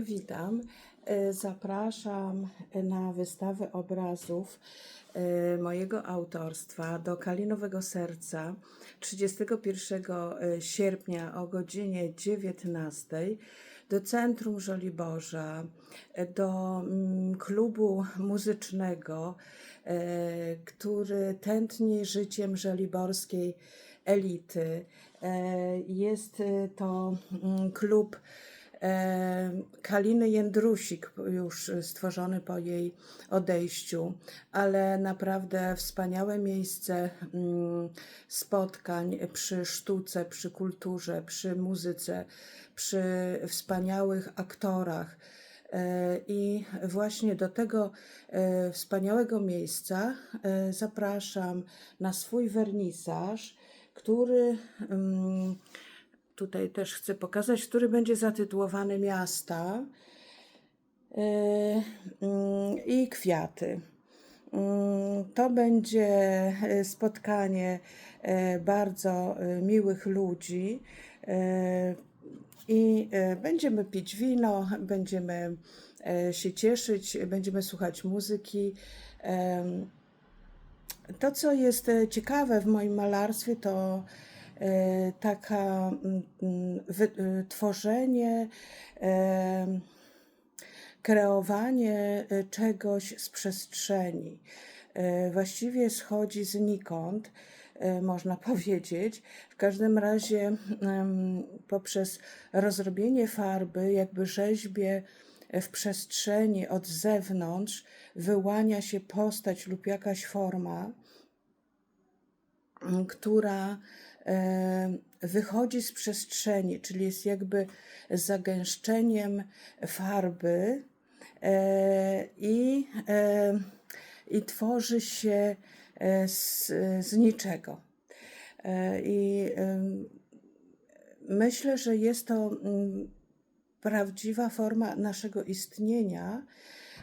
Witam. E, Zapraszam na wystawę obrazów e, mojego autorstwa do Kalinowego Serca 31 sierpnia o godzinie 19 do Centrum Żoliborza, e, do mm, klubu muzycznego, e, który tętni życiem żoliborskiej elity. E, Jest e, to mm, klub e, Kaliny Jędrusik, już stworzony po jej odejściu, ale naprawdę wspaniałe miejsce mm, spotkań przy sztuce, przy kulturze, przy muzyce, przy wspaniałych aktorach. E, I właśnie do tego e, wspaniałego miejsca e, zapraszam na swój wernisaż, który mm, tutaj też chcę pokazać, który będzie zatytułowany Miasta e, mm, i kwiaty. Mm, To będzie e, spotkanie e, bardzo miłych ludzi i będziemy pić wino, będziemy się cieszyć, będziemy słuchać muzyki. To, co jest ciekawe w moim malarstwie, to taka mm, mm, e, tworzenie, em, kreowanie e, czegoś z przestrzeni. E, Właściwie schodzi znikąd, e, można powiedzieć. W każdym razie poprzez rozrobienie farby, jakby rzeźbie w przestrzeni od zewnątrz, wyłania się postać lub jakaś forma, która e, wychodzi z przestrzeni, czyli jest jakby zagęszczeniem farby e, i, e, i tworzy się e, z, z niczego. E, I myślę, że jest to mm, prawdziwa forma naszego istnienia,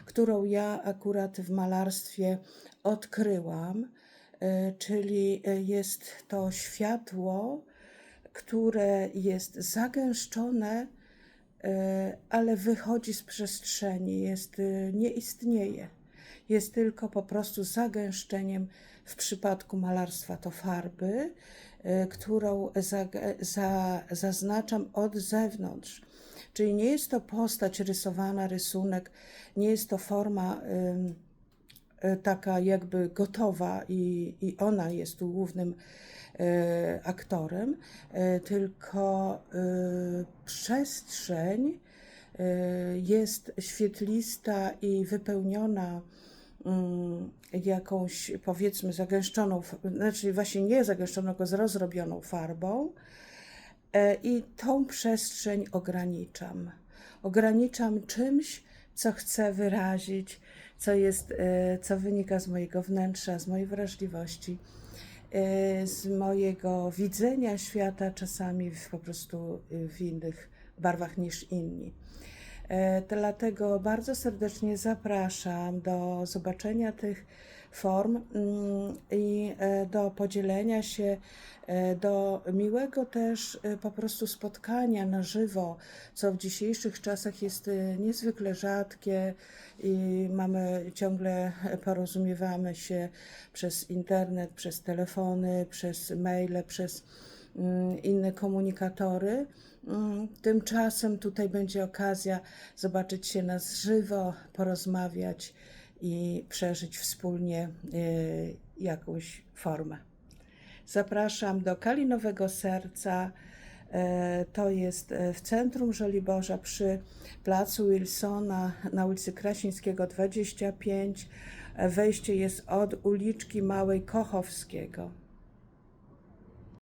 którą ja akurat w malarstwie odkryłam, e, czyli e, jest to światło, które jest zagęszczone, e, ale wychodzi z przestrzeni, jest, e, nie istnieje. Jest tylko po prostu zagęszczeniem. W przypadku malarstwa to farby, e, którą zag- za, zaznaczam od zewnątrz. Czyli nie jest to postać rysowana, rysunek, nie jest to forma e, taka jakby gotowa i, i ona jest tu głównym e, aktorem, e, tylko e, przestrzeń e, jest świetlista i wypełniona mm, jakąś powiedzmy zagęszczoną, znaczy właśnie nie zagęszczoną, tylko z rozrobioną farbą. E, I tą przestrzeń ograniczam. Ograniczam czymś, co chcę wyrazić, co jest, e, co wynika z mojego wnętrza, z mojej wrażliwości, e, z mojego widzenia świata, czasami w, po prostu e, w innych barwach niż inni. E, Dlatego bardzo serdecznie zapraszam do zobaczenia tych form mm, i e, do podzielenia się, e, do miłego też po prostu spotkania na żywo, co w dzisiejszych czasach jest niezwykle rzadkie i mamy ciągle porozumiewamy się przez internet, przez telefony, przez maile, przez inne komunikatory. Mm, Tymczasem tutaj będzie okazja zobaczyć się na żywo, porozmawiać i przeżyć wspólnie y, jakąś formę. Zapraszam do Kalinowego Serca. E, To jest e, w centrum Żoliborza przy placu Wilsona na ulicy Krasińskiego 25. E, Wejście jest od uliczki Małej Kochowskiego.